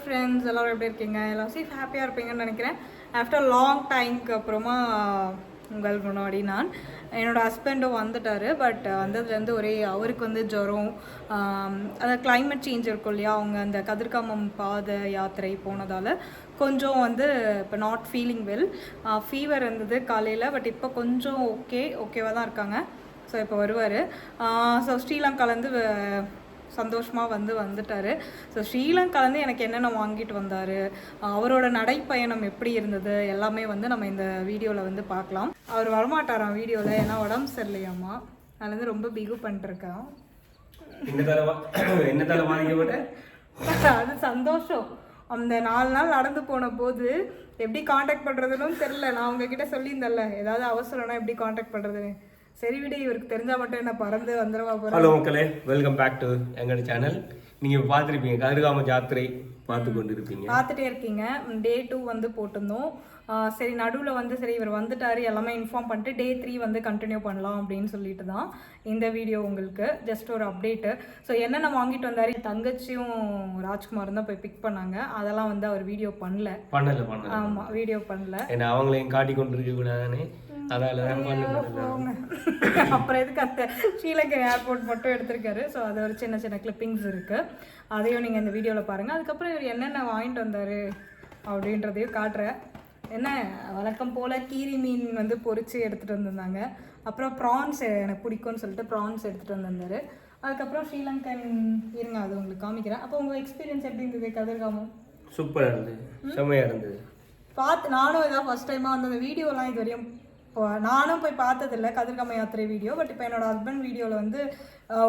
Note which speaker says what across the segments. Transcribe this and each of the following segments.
Speaker 1: Friends எல்லோரும் எப்படி இருக்கீங்க? எல்லாம் சேஃப் ஹாப்பியாக இருப்பீங்கன்னு நினைக்கிறேன். ஆஃப்டர் லாங் டைம்க்கு அப்புறமா உங்கள் முன்னாடி நான் என்னோட ஹஸ்பண்டும் வந்துட்டார். பட் வந்ததுலேருந்து ஒரே அவருக்கு வந்து ஜுரம் அந்த கிளைமேட் சேஞ்ச் இருக்கும் இல்லையா? அவங்க அந்த கதிர்காமம் பாத யாத்திரை போனதால் கொஞ்சம் வந்து இப்போ நாட் ஃபீலிங் வெல் ஃபீவர் இருந்தது காலையில் பட் இப்போ கொஞ்சம் ஓகே ஓகேவாக தான் இருக்காங்க. ஸோ இப்போ வருவார். ஸோ ஸ்ரீலங்காலேருந்து சந்தோஷமாக வந்து வந்துட்டார். ஸோ ஸ்ரீலங்காலேருந்து எனக்கு என்னென்ன வாங்கிட்டு வந்தார் அவரோட நடைப்பயணம் எப்படி இருந்தது எல்லாமே வந்து நம்ம இந்த வீடியோவில் வந்து பார்க்கலாம் அவர் வரமாட்டாராம் வீடியோவில் ஏன்னா உடம்பு சரியில்லையாம்மா அதுலேருந்து ரொம்ப பிகு
Speaker 2: பாதிக்கப்பட்ட
Speaker 1: அது சந்தோஷம். அந்த நாலு நாள் நடந்து போன போது எப்படி காண்டாக்ட் பண்ணுறதுன்னு தெரில நான் உங்ககிட்ட சொல்லியிருந்தேன்ல ஏதாவது அவசரம்னா எப்படி காண்டாக்ட் பண்ணுறதுன்னு சரி விடு இவருக்கு தெரிஞ்சா மட்டும் என்ன பறந்து வந்துடவா
Speaker 2: ஹலோ மக்களே வெல்கம் பேக் டு எங்களோட சேனல் நீங்க பார்த்துருப்பீங்க கதிர்காம ஜாத்திரை பார்த்து கொண்டு இருப்பீங்க
Speaker 1: பார்த்துட்டே இருக்கீங்க. டே டூ வந்து போட்டிருந்தோம். சரி நடுவில் வந்து சரி இவர் வந்துட்டாரு எல்லாமே இன்ஃபார்ம் பண்ணிட்டு டே த்ரீ வந்து கண்டினியூ பண்ணலாம் அப்படின்னு சொல்லிட்டு தான் இந்த வீடியோ உங்களுக்கு ஜஸ்ட் ஒரு அப்டேட்டு ஸோ என்னென்ன வாங்கிட்டு வந்தாரு? என் தங்கச்சியும் ராஜ்குமாரும் தான் போய் பிக் பண்ணாங்க. அதெல்லாம் வந்து அவர் வீடியோ பண்ணல.
Speaker 2: பண்ணல பண்ணல
Speaker 1: ஆமாம் வீடியோ பண்ணல.
Speaker 2: அவங்களையும் காட்டி கொண்டு இருக்க கூடாதானே அதால தான்.
Speaker 1: அப்புறம் எதுக்கு அந்த ஸ்ரீலங்கன் ஏர்போர்ட் மட்டும் எடுத்திருக்காரு. ஸோ அது ஒரு சின்ன சின்ன கிளிப்பிங்ஸ் இருக்கு. அதையும் நீங்கள் இந்த வீடியோவில் பாருங்கள் அதுக்கப்புறம் இவர் என்னென்ன வாங்கிட்டு வந்தாரு அப்படின்றதையும் காட்டுறேன். என்ன வழக்கம் போல் கீரி மீன் வந்து பொரிச்சு எடுத்துகிட்டு வந்திருந்தாங்க. அப்புறம் ப்ரான்ஸ் எனக்கு பிடிக்கும்னு சொல்லிட்டு ப்ரான்ஸ் எடுத்துகிட்டு வந்திருந்தாரு. அதுக்கப்புறம் ஸ்ரீலங்கன் இருங்க அது உங்களுக்கு காமிக்கிறேன். அப்போ உங்கள் எக்ஸ்பீரியன்ஸ் எப்படி இருந்தது? கதிர்காமம்
Speaker 2: சூப்பரா இருந்தது. செம்மையா இருந்தது.
Speaker 1: பார்த்து நானும் இதான் ஃபர்ஸ்ட் டைமாக வந்து அந்த வீடியோலாம் இது வரையும் போ- நானும் போய் பார்த்ததில்ல கதிர்காம யாத்திரை வீடியோ பட் இப்போ என்னோட ஹஸ்பண்ட் வீடியோவில் வந்து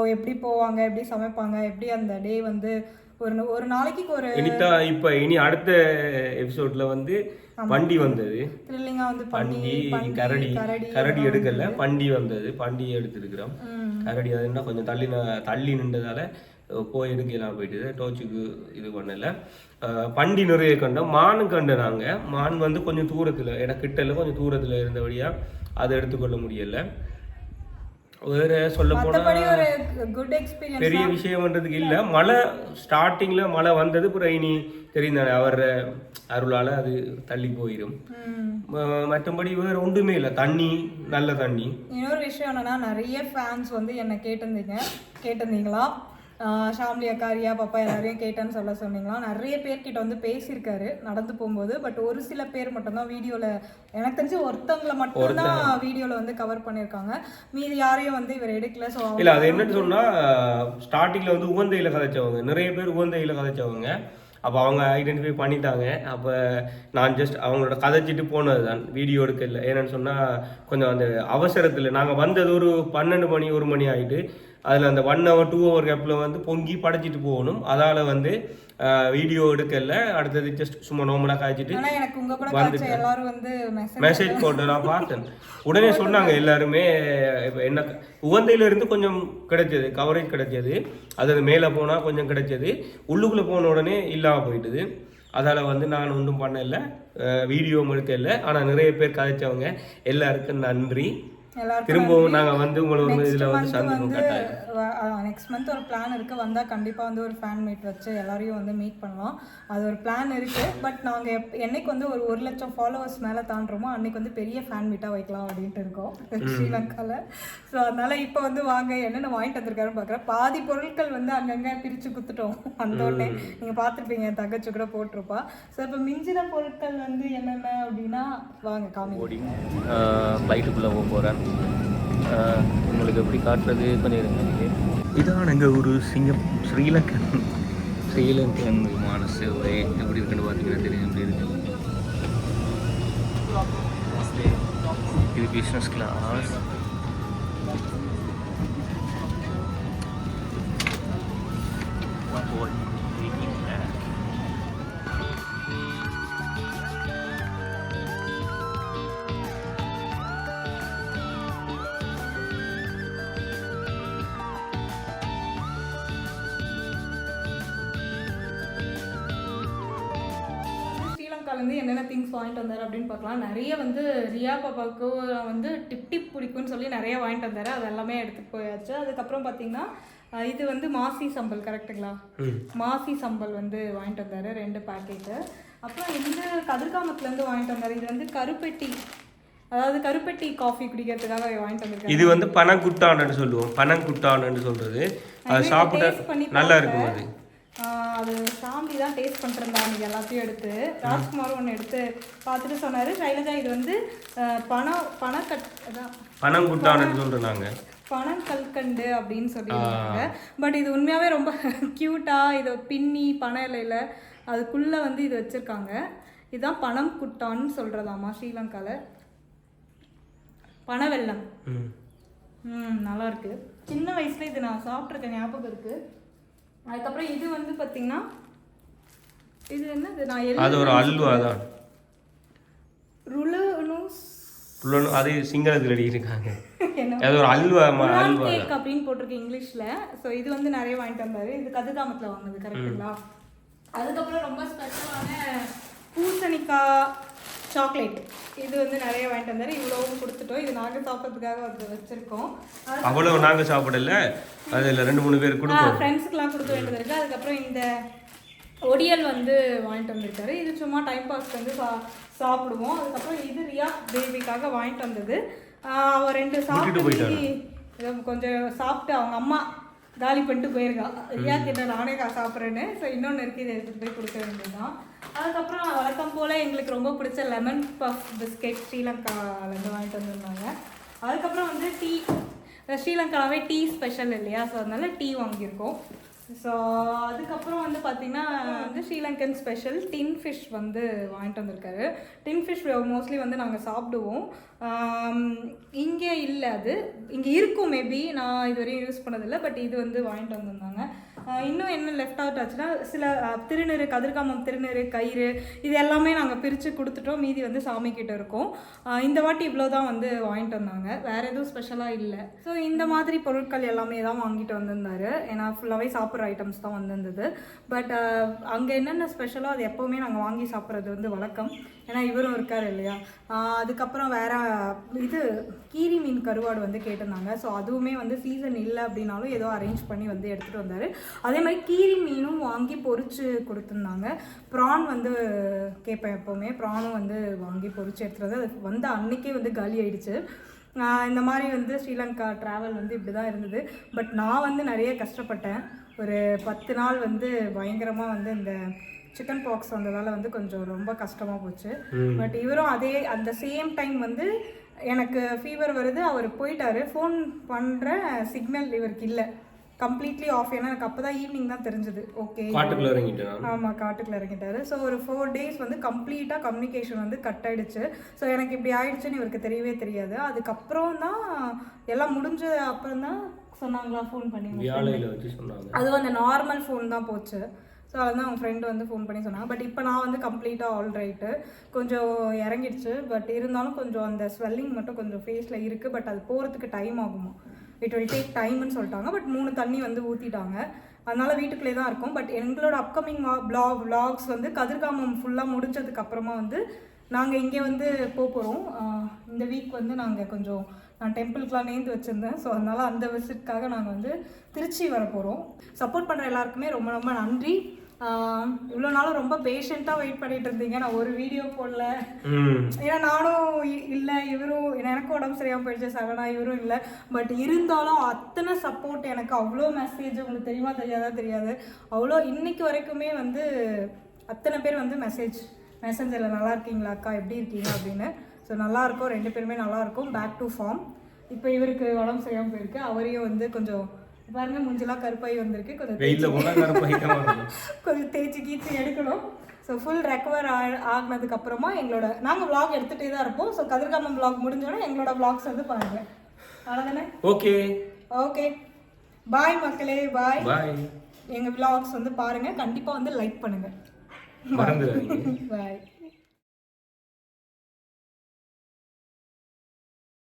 Speaker 1: எப்படி போவாங்க எப்படி சமைப்பாங்க எப்படி அந்த டே வந்து ஒரு ஒரு நாளைக்கு ஒரு
Speaker 2: இனித்தா இப்ப இனி அடுத்த எபிசோட்ல வந்து பண்டி வந்தது.
Speaker 1: த்ரில்லிங்காக வந்து
Speaker 2: பண்டி கரடி
Speaker 1: கரடி
Speaker 2: எடுக்கல. பண்டி வந்தது. பண்டி எடுத்துருக்கிறோம். கரடி அது என்ன கொஞ்சம் தள்ளி தள்ளி நின்றதால அஹ், போய் எடுக்கலாம் போயிட்டுது டோச்சுக்கு இது பண்ணல. பண்டி நிறைய கண்டோம். மானும் கண்டு நாங்க. மான் வந்து கொஞ்சம் தூரத்துல எனக்கு கிட்டல கொஞ்சம் தூரத்துல இருந்தபடியா அதை எடுத்துக்கொள்ள முடியல. வேற சொல்ல போனா
Speaker 1: மற்றபடி ஒரு குட் எக்ஸ்பீரியன்ஸ்
Speaker 2: பெரிய விஷயம்ன்றதுக்கு இல்ல. மழை ஸ்டார்டிங்ல மழை வந்தது அப்புறம் இனி தெரிந்தானே அவர் அருளால அது தள்ளி போயிடும் மற்றபடி வேற ஒன்றுமே இல்லை. தண்ணி நல்ல தண்ணி.
Speaker 1: இன்னொரு விஷயம் என்னன்னா நிறைய ஃபேன்ஸ் வந்து என்னை கேட்டிருந்தீங்க. கேட்டிருந்தீங்களா? ஷாம்லி அக்கா ரியா பாப்பா எல்லாரையும் கேட்டேன்னு சொல்ல சொன்னீங்களா? நிறைய பேர்கிட்ட வந்து பேசியிருக்காரு நடந்து போகும்போது. பட் ஒரு சில பேர் மட்டும்தான் வீடியோவில் எனக்கு தெரிஞ்சு ஒருத்தவங்களை மட்டும்தான் வீடியோவில் வந்து கவர் பண்ணியிருக்காங்க. மீதி யாரையும் வந்து இவர் எடுக்கல ஸோ
Speaker 2: இல்ல அது என்னன்னு சொன்னா ஸ்டார்டிங்ல வந்து உகந்தையில கதைச்சவங்க. நிறைய பேர் உகந்தையில கதைச்சவங்க. அப்போ அவங்க ஐடென்டிஃபை பண்ணிட்டாங்க. அப்போ நான் ஜஸ்ட் அவங்களோட கதைச்சிட்டு போனது தான் வீடியோ எடுக்கல. ஏன்னு சொன்னால் கொஞ்சம் அந்த அவசரத்தில் நாங்கள் வந்தது ஒரு பன்னெண்டு மணி ஒரு மணி ஆகிட்டு அதில் அந்த ஒன் ஹவர் டூ ஹவர் கேப்பில் வந்து பொங்கி படைச்சிட்டு போகணும். அதால் வந்து வீடியோ எடுக்கல. அடுத்தது ஜஸ்ட் சும்மா நோமலாக காய்ச்சிட்டு
Speaker 1: ஆனால் எனக்கு உங்க கூட காய்ச்ச எல்லாரும் வந்து மெசேஜ்
Speaker 2: போட்டு நான் பார்த்தேன். உடனே சொன்னாங்க எல்லாருமே இப்ப என்ன உகந்தையில இருந்து கொஞ்சம் கிடைச்சது கவரேஜ் கிடைச்சது. அது மேலே போனால் கொஞ்சம் கிடைச்சது. உள்ளுக்குள்ளே போன உடனே இல்லாமல் போயிட்டுது. அதால் வந்து நான் ஒன்றும் பண்ணல. வீடியோவும் எடுக்கல. ஆனால் நிறைய பேர் கதைச்சவங்க எல்லாருக்கும் நன்றி. திரும்பவும் நாங்கள் வந்து உங்களை ஒரு இதில் வந்து சந்திப்போம்
Speaker 1: வந்து நெக்ஸ்ட் மந்த் ஒரு பிளான் இருக்கு. வந்தா கண்டிப்பா வந்து ஒரு ஃபேன் மீட் வச்சு எல்லாரையும் வந்து மீட் பண்ணலாம் அது ஒரு பிளான் இருக்கு. பட் நாங்க எப்- என்னைக்கு வந்து ஒரு ஒரு லட்சம் ஃபாலோவர்ஸ் மேல தாண்டுறோமோ அன்னைக்கு வந்து பெரிய ஃபேன் மீட்டா வைக்கலாம் அப்படின்ட்டு இருக்கோம். ஸ்ரீலங்கால. ஸோ அதனால இப்போ வந்து வாங்க என்னென்ன வாங்கிட்டு வந்திருக்காருன்னு பார்க்குறேன் பாதி பொருட்கள் வந்து அங்கங்க பிரிச்சு குத்துட்டோம். வந்தோடனே. நீங்க பார்த்துருப்பீங்க என் தங்கச்சி கூட போட்டிருப்பா. ஸோ இப்போ மிஞ்சின பொருட்கள் வந்து என்னென்ன அப்படின்னா வாங்க காமி
Speaker 3: ஃப்ளைட்டுக்குள்ளே போக போகிறேன் உங்களுக்கு எப்படி காட்டுறது? கொஞ்சம் இருங்க இதான் எங்கள் ஒரு சிங்கம் ஸ்ரீலங்கன். ஸ்ரீலங்கன் விமான சேவை எப்படி இருக்குன்னு பார்த்தீங்கன்னா தெரியும் எப்படி இருக்கு. இது பிஸ்னஸ் கிளாஸ்
Speaker 1: ஸ்ரீலங்கால வந்து என்னென்ன திங்ஸ் வாங்கிட்டு வந்தாரு அப்படின்னு பார்க்கலாம். நிறைய வந்து ரியா பாப்பாவுக்கு வந்து டிப் டிப் பிடிக்கும்னு சொல்லி நிறைய வாங்கிட்டு வந்தாரு. அது எல்லாமே எடுத்துட்டு போயாச்சு. அதுக்கப்புறம் பார்த்தீங்கன்னா இது வந்து மாசி சம்பல் கரெக்டுங்களா மாசி சம்பல் வந்து வாங்கிட்டு வந்தாரு ரெண்டு பாக்கெட்டு அப்புறம் இந்த கதிர்காமத்துலேருந்து வாங்கிட்டு வந்தாரு. இது வந்து கருப்பெட்டி. அதாவது கருப்பெட்டி காஃபி குடிக்கிறதுக்காக வாங்கிட்டு வந்திருக்காரு.
Speaker 2: இது வந்து பனங்குட்டான்னு சொல்லுவோம். பனங்குட்டான்னு சொல்றது. அது சாப்பிட நல்லா இருக்கும் அது.
Speaker 1: அது சாந்தி தான் டேஸ்ட் பண்ணிருந்தாங்க இது எல்லாத்தையும் எடுத்து. ராஜ்குமாரும் ஒன்று எடுத்து பார்த்துட்டு சொன்னார். சைலஜா இது வந்து ஆஹ் பனம் பனக்கட் அதான்
Speaker 2: பனங்குட்டான்னு சொல்றோம் நாங்க
Speaker 1: பனங்கல்கண்டு அப்படின்னு சொல்லியிருந்தாங்க. பட் இது உண்மையாகவே ரொம்ப க்யூட்டாக இதை பின்னி பனை இலையில அதுக்குள்ளே வந்து இது வச்சுருக்காங்க. இதுதான் பனம் குட்டான்னு சொல்கிறதாமா ஸ்ரீலங்காவில் பனவெல்லம்.
Speaker 2: ம்.
Speaker 1: ம் நல்லா இருக்கு. சின்ன வயசுல இது நான் சாப்பிட்ருக்கேன் ஞாபகம் இருக்கு. அதுக்கப்புறம் இது வந்து பார்த்தீங்கன்னா இது என்னது? நான்
Speaker 2: அது ஒரு அல்வா தான். புல்லனு- அது சிங்களத்தில் எழுதியிருக்காங்க அது ஒரு அல்வா அல்வா
Speaker 1: கேக் அப்படின்னு போட்டிருக்கு இங்கிலீஷ்ல. ஸோ இது வந்து நிறைய வாங்கிட்டு வந்தாரு. இது கதிர்காமத்தில் வாங்கினது கரெக்டுங்களா அதுக்கப்புறம் ரொம்ப ஸ்பெஷலான பூசணிக்காய் சாக்லேட். இது வந்து நிறைய வாங்கிட்டு வந்தாரு. இவ்வளவும் கொடுத்துட்டோம். இது நாங்கள் சாப்பிட்றதுக்காக வந்து வச்சிருக்கோம். அது
Speaker 2: அவ்வளவு நாங்க சாப்பிடல. அதுல ரெண்டு மூணு பேர் கொடுப்போம்
Speaker 1: ஃப்ரெண்ட்ஸுக்கெலாம் கொடுக்க வேண்டியது இருக்குது அதுக்கப்புறம் இந்த ஒடியல் வந்து வாங்கிட்டு வந்திருக்காரு இது சும்மா டைம் பாஸ்க்கு வந்து சா சாப்பிடுவோம். அதுக்கப்புறம் இது ரியா பேபிக்காக வாங்கிட்டு வந்தது. ஆஹ் அவ ரெண்டு சாப்பிட்டு கொஞ்சம் சாப்பிட்டு அவங்க அம்மா காலி பண்ணிட்டு போயிருக்கா. ரியா கிட்ட நானே சாப்பிட்றேன்னு. ஸோ இன்னொன்று இருக்குது இதை எடுத்துகிட்டு போய் கொடுக்க வேண்டியதுதான். அதுக்கப்புறம் வழக்கம் போல் எங்களுக்கு ரொம்ப பிடிச்ச லெமன் பஃப் பிஸ்கெட் ஸ்ரீலங்காலேருந்து வாங்கிட்டு வந்திருந்தாங்க. அதுக்கப்புறம் வந்து டீ ஸ்ரீலங்காவே டீ ஸ்பெஷல் இல்லையா? ஸோ அதனால டீ வாங்கியிருக்கோம். ஸோ அதுக்கப்புறம் வந்து பார்த்திங்கன்னா வந்து ஸ்ரீலங்கன் ஸ்பெஷல் டின் ஃபிஷ் வந்து வாங்கிட்டு வந்திருக்காரு. டின் ஃபிஷ் மோஸ்ட்லி வந்து நாங்கள் சாப்பிடுவோம். இங்கே இல்லை அது. இங்கே இருக்கும் மேபி நான் இது வரையும் யூஸ் பண்ணதில்லை பட் இது வந்து வாங்கிட்டு வந்திருந்தாங்க. இன்னும் என்ன லெஃப்ட் அவுட் ஆச்சுன்னா சில திருநீர் கதிர்காமம் திருநீர் கயிறு இது எல்லாமே நாங்கள் பிரித்து கொடுத்துட்டோம். மீதி வந்து சாமி கிட்ட இருக்கும். இந்த வாட்டி இவ்வளோ தான் வந்து வாங்கிட்டு வந்தாங்க. வேறு எதுவும் ஸ்பெஷலாக இல்லை. ஸோ இந்த மாதிரி பொருட்கள் எல்லாமே தான் வாங்கிட்டு வந்திருந்தாரு. ஏன்னா ஃபுல்லாகவே சாப்பிட்ற ஐட்டம்ஸ் தான் வந்திருந்தது. பட் அங்கே என்னென்ன ஸ்பெஷலோ அது எப்போவுமே நாங்கள் வாங்கி சாப்பிட்றது வந்து வழக்கம். ஏன்னா இவரும் இருக்கார் இல்லையா? அதுக்கப்புறம் வேற இது கீரி மீன் கருவாடு வந்து கேட்டிருந்தாங்க. ஸோ அதுவுமே வந்து சீசன் இல்லை அப்படின்னாலும் ஏதோ அரேஞ்ச் பண்ணி வந்து எடுத்துகிட்டு வந்தார். அதே மாதிரி கீரி மீனும் வாங்கி பொரிச்சு கொடுத்துருந்தாங்க. ப்ரான் வந்து கேட்பேன் எப்போவுமே. ப்ரானும் வந்து வாங்கி பொரிச்சு எடுத்துகிட்டு வந்து அது வந்து அன்னைக்கே வந்து காலி ஆயிடுச்சு. இந்த மாதிரி வந்து ஸ்ரீலங்கா ட்ராவல் வந்து இப்படி தான் இருந்தது. பட் நான் வந்து நிறைய கஷ்டப்பட்டேன். ஒரு பத்து நாள் வந்து பயங்கரமாக வந்து இந்த சிக்கன் பாக்ஸ் வந்ததால் வந்து கொஞ்சம் ரொம்ப கஷ்டமாக போச்சு. பட் இவரும் அதே அந்த சேம் டைம் வந்து எனக்கு ஃபீவர் வருது. அவர் போயிட்டாரு. ஃபோன் பண்ணுற சிக்னல் இவருக்கு இல்லை. கம்ப்ளீட்லி ஆஃப் ஏன்னா எனக்கு அப்போ தான் ஈவினிங் தான் தெரிஞ்சது. ஓகே
Speaker 2: காட்டுக்குள்ள இறங்கிட்டேன்? நான்.
Speaker 1: ஆமாம் காட்டுக்குள்ள இறங்கிட்டாரு. ஸோ ஒரு ஃபோர் டேஸ் வந்து கம்ப்ளீட்டாக கம்யூனிகேஷன் வந்து கட் ஆயிடுச்சு. ஸோ எனக்கு இப்படி ஆயிடுச்சுன்னு இவருக்கு தெரியவே தெரியாது. அதுக்கப்புறம் தான் எல்லாம் முடிஞ்ச அப்புறம் தான் சொன்னாங்களா? ஃபோன் பண்ணி அதுவும் அந்த நார்மல் ஃபோன் தான் போச்சு. ஸோ அதுதான் அவங்க ஃப்ரெண்டு வந்து ஃபோன் பண்ணி சொன்னாங்க. பட் இப்போ நான் வந்து கம்ப்ளீட்டாக ஆல் ரைட்டு கொஞ்சம் இறங்கிடுச்சு. பட் இருந்தாலும் கொஞ்சம் அந்த ஸ்வெல்லிங் மட்டும் கொஞ்சம் ஃபேஸில் இருக்குது பட் அது போகிறதுக்கு டைம் ஆகுமா? இட் வில் டேக் டைம்னு சொல்லிட்டாங்க. பட் மூணு தண்ணி வந்து ஊற்றிட்டாங்க அதனால் வீட்டுக்குள்ளே தான் இருக்கும். பட் எங்களோட அப்கமிங் vlog vlogs வந்து கதிர்காமம் ஃபுல்லாக முடிஞ்சதுக்கு அப்புறமா வந்து நாங்கள் இங்கே வந்து போக போகிறோம் இந்த வீக் வந்து நாங்கள் கொஞ்சம் நான் டெம்பிளுக்குலாம் நேர்ந்து வச்சுருந்தேன். ஸோ அதனால் அந்த விசிட்காக நாங்கள் வந்து திருச்சி வர போகிறோம் சப்போர்ட் பண்ணுற எல்லாருக்குமே ரொம்ப ரொம்ப நன்றி. இவ்வளோ நாளும் ரொம்ப பேஷண்ட்டாக வெயிட் பண்ணிட்டு இருந்தீங்க. நான் ஒரு வீடியோ போடல. ஏன்னா நானும் இல்லை இவரும் எனக்கு உடம்பு சரியாமல் போயிடுச்சு சகனா இவரும் இல்லை. பட் இருந்தாலும் அத்தனை சப்போர்ட் எனக்கு. அவ்வளோ மெசேஜ் உங்களுக்கு தெரியுமா தெரியாதா தெரியாது. அவ்வளோ இன்னைக்கு வரைக்குமே வந்து அத்தனை பேர் வந்து மெசேஜ் மெசஞ்சரில் நல்லா இருக்கீங்களா அக்கா? எப்படி இருக்கீங்க? அப்படின்னு. ஸோ நல்லா இருக்கும். ரெண்டு பேருமே நல்லா இருக்கும். பேக் டு ஃபார்ம் இப்போ இவருக்கு உடம்பு சரியாமல் போயிருக்கு. அவரையும் வந்து கொஞ்சம் பாருங்க மூஞ்செல்லாம் கருப்பாகி வந்திருக்கு. கொஞ்சம் கொஞ்சம் தேய்ச்சி கீச்சு எடுக்கணும். ஸோ ஃபுல் ரெக்கவர் ஆகினதுக்கு அப்புறமா எங்களோட நாங்கள் vlog எடுத்துகிட்டே தான் இருப்போம். ஸோ கதிர்காமம் vlog முடிஞ்சோடனே எங்களோட vlogs வந்து பாருங்க. அவ்வளோதானே
Speaker 2: ஓகே
Speaker 1: ஓகே பாய் மக்களே பாய்
Speaker 2: பாய்
Speaker 1: எங்கள் vlogs வந்து பாருங்க. கண்டிப்பாக வந்து லைக் பண்ணுங்க.
Speaker 2: மறந்துடாதீங்க.
Speaker 1: பாய்